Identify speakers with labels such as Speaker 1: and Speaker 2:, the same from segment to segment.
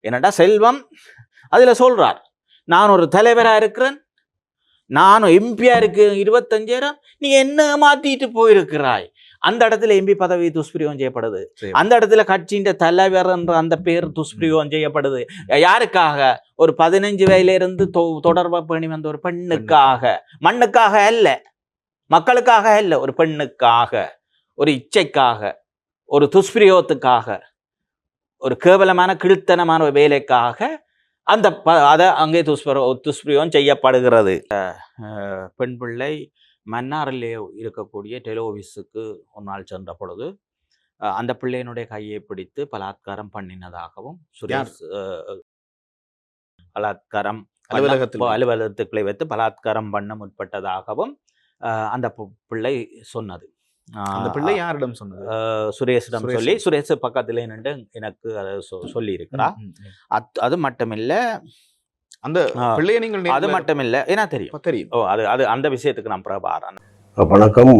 Speaker 1: என்னடா செல்வம்? அதுல சொல்றார் நான் ஒரு தலைவரா இருக்கிறேன் நானும் எம்பியா இருக்கு இருபத்தஞ்சாயிரம் நீ என்ன மாத்திட்டு போயிருக்கிறாய்? அந்த இடத்துல எம்பி பதவி துஷ்பிரயோகம் செய்யப்படுது. அந்த இடத்துல கட்சியின் தலைவர் என்ற அந்த பேர் துஷ்பிரயோகம் செய்யப்படுது. யாருக்காக? ஒரு பதினஞ்சு வயதுல இருந்து தொ- தொடர்பா பண்ணி வந்த ஒரு பெண்ணுக்காக. மண்ணுக்காக அல்ல மக்களுக்காக அல்ல ஒரு பெண்ணுக்காக ஒரு இச்சைக்காக ஒரு துஷ்பிரயோகத்துக்காக. ஒரு கேவலமான கிழ்த்தனமான ஒரு வேலைக்காக அந்த ப அதை அங்கே துஷ்பிர துஷ்பிரயோகம் செய்யப்படுகிறது. பெண் பிள்ளை மன்னாரிலே இருக்கக்கூடிய டெலிஓவிஸுக்கு ஒரு நாள் சென்ற பொழுது அந்த பிள்ளையினுடைய கையை பிடித்து பலாத்காரம் பண்ணினதாகவும் சுரேஷ் பலாத்காரம்
Speaker 2: அலுவலகத்தில்
Speaker 1: அலுவலகத்துக்குள்ளே வைத்து பலாத்காரம் பண்ண முற்பட்டதாகவும் அந்த பிள்ளை சொன்னது.
Speaker 2: அந்த பிள்ளை யாரிடம் சொன்னது?
Speaker 1: சுரேஷிடம்
Speaker 2: சுரேஷ்.
Speaker 1: சொல்லி சுரேஷ் பக்கத்துல நின்று எனக்கு அதை சொ- சொல்லி இருக்கிறா. அது அது மட்டுமில்ல
Speaker 2: அந்த பிள்ளையை நீங்கள்
Speaker 1: அது மட்டுமில்ல ஏன்னா தெரியும்.
Speaker 2: தெரியும்.
Speaker 1: ஓ அது அது அந்த விஷயத்துக்கு நான் பிரபாரன்
Speaker 3: வணக்கம்.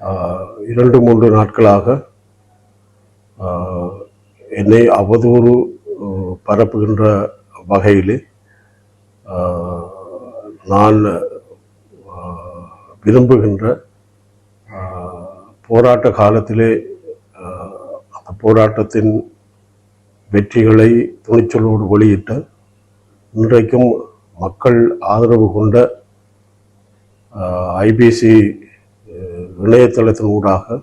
Speaker 3: ஆஹ், இரண்டு மூன்று நாட்களாக ஆஹ், என்னை அவதூறு பரப்புகின்ற வகையில் நான் ஆஹ், விரும்புகின்ற போராட்ட காலத்திலே அந்த போராட்டத்தின் வெற்றிகளை துணிச்சலோடு வெளியிட்ட இன்றைக்கும் மக்கள் ஆதரவு கொண்ட ஐபிசி இணையதளத்தின் ஊடாக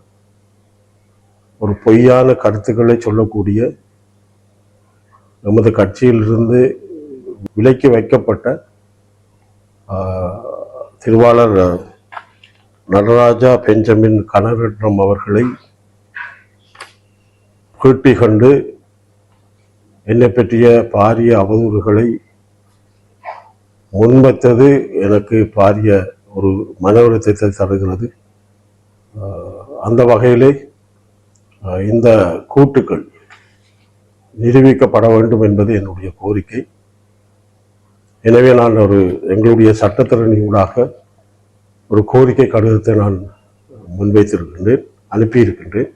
Speaker 3: ஒரு பொய்யான கருத்துக்களை சொல்லக்கூடிய நமது கட்சியிலிருந்து விலக்கி வைக்கப்பட்ட திருவாளர் நடராஜா பெஞ்சமின் கனரிடம் அவர்களை கேட்டி கண்டு என்னை பற்றிய பாரிய அவதூறுகளை முன்வைத்தது எனக்கு பாரிய ஒரு மன அழுத்தத்தை தருகிறது. அந்த வகையிலே இந்த கூட்டுக்கள் நிரூபிக்கப்பட வேண்டும் என்பது என்னுடைய கோரிக்கை. எனவே நான் ஒரு எங்களுடைய சட்டத்திறனி ஊடாக ஒரு கோரிக்கை கடிதத்தை நான் முன்வைத்திருக்கின்றேன் அனுப்பியிருக்கின்றேன்.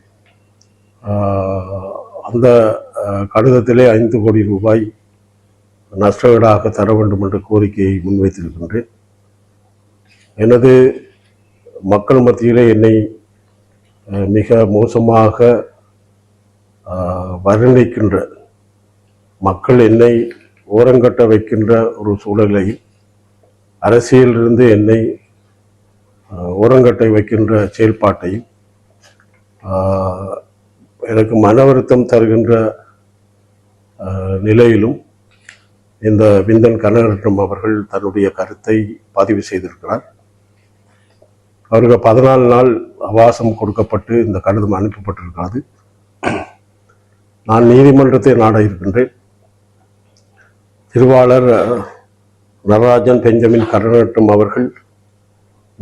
Speaker 3: அந்த கடிதத்திலே ஐந்து கோடி ரூபாய் நஷ்டஈடாக தர வேண்டும் என்ற கோரிக்கையை முன்வைத்திருக்கின்றேன். எனது மக்கள் மத்தியிலே என்னை மிக மோசமாக வர்ணிக்கின்ற மக்கள் என்னை ஓரங்கட்ட வைக்கின்ற ஒரு சூழலை அரசியலிருந்து என்னை ஓரங்கட்ட வைக்கின்ற செயல்பாட்டையும் எனக்கு மன வருத்தம் தருகின்ற நிலையிலும் இந்த விந்தன் கனகரட்னம் அவர்கள் தன்னுடைய கருத்தை பதிவு செய்திருக்கிறார். அவருக்கு பதினாலு நாள் அவாசம் கொடுக்கப்பட்டு இந்த கடிதம் அனுப்பப்பட்டிருக்கிறது. நான் நீதிமன்றத்தை நாட இருக்கின்றேன். திருவாளர் நடராஜன் பெஞ்சமின் கருணாட்டம் அவர்கள்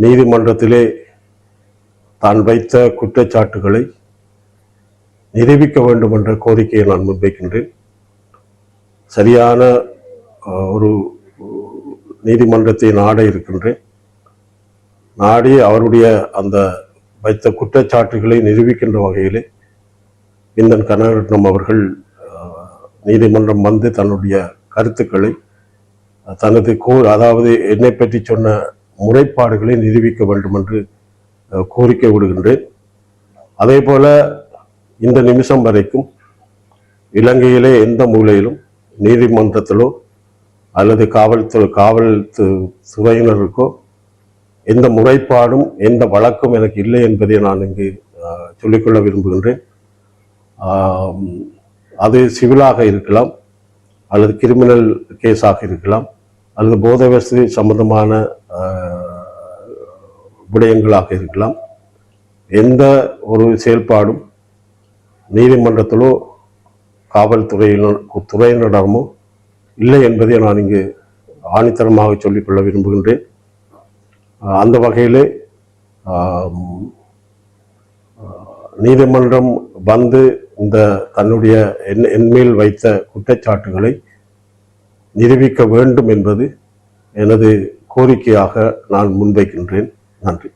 Speaker 3: நீதிமன்றத்திலே தான் வைத்த குற்றச்சாட்டுகளை நிரூபிக்க வேண்டும் என்ற கோரிக்கையை நான் முன்வைக்கின்றேன். சரியான ஒரு நீதிமன்றத்தை நாட இருக்கின்றேன். நாடி அவருடைய அந்த வைத்த குற்றச்சாட்டுகளை நிரூபிக்கின்ற வகையிலே இந்தன் கனகரட்னம் அவர்கள் நீதிமன்றம் வந்து தன்னுடைய கருத்துக்களை தனது கோ அதாவது என்னை பற்றி சொன்ன முறைப்பாடுகளை நிரூபிக்க வேண்டும் என்று கோரிக்கை விடுகின்றேன். அதே போல இந்த நிமிஷம் வரைக்கும் இலங்கையிலே எந்த மூலையிலும் நீதிமன்றத்திலோ அல்லது காவல்துறை காவல் சுவையினருக்கோ துறையினருக்கோ எந்த முறைப்பாடும் எந்த வழக்கும் எனக்கு இல்லை என்பதை நான் இங்கு சொல்லிக்கொள்ள விரும்புகின்றேன். அது சிவிலாக இருக்கலாம் அல்லது கிரிமினல் கேஸாக இருக்கலாம். அல்லது போத வசதி சம்பந்தமான விடயங்களாக இருக்கலாம். எந்த ஒரு செயல்பாடும் நீதிமன்றத்திலோ காவல்துறையினர் துறையினரிடமோ இல்லை என்பதை நான் இங்கு ஆணித்தரமாக சொல்லிக்கொள்ள விரும்புகின்றேன். அந்த வகையிலே நீதிமன்றம் வந்து இந்த தன்னுடைய என் என்மேல் வைத்த குற்றச்சாட்டுகளை நிரூபிக்க வேண்டும் என்பது எனது கோரிக்கையாக நான் முன்வைக்கின்றேன். நன்றி.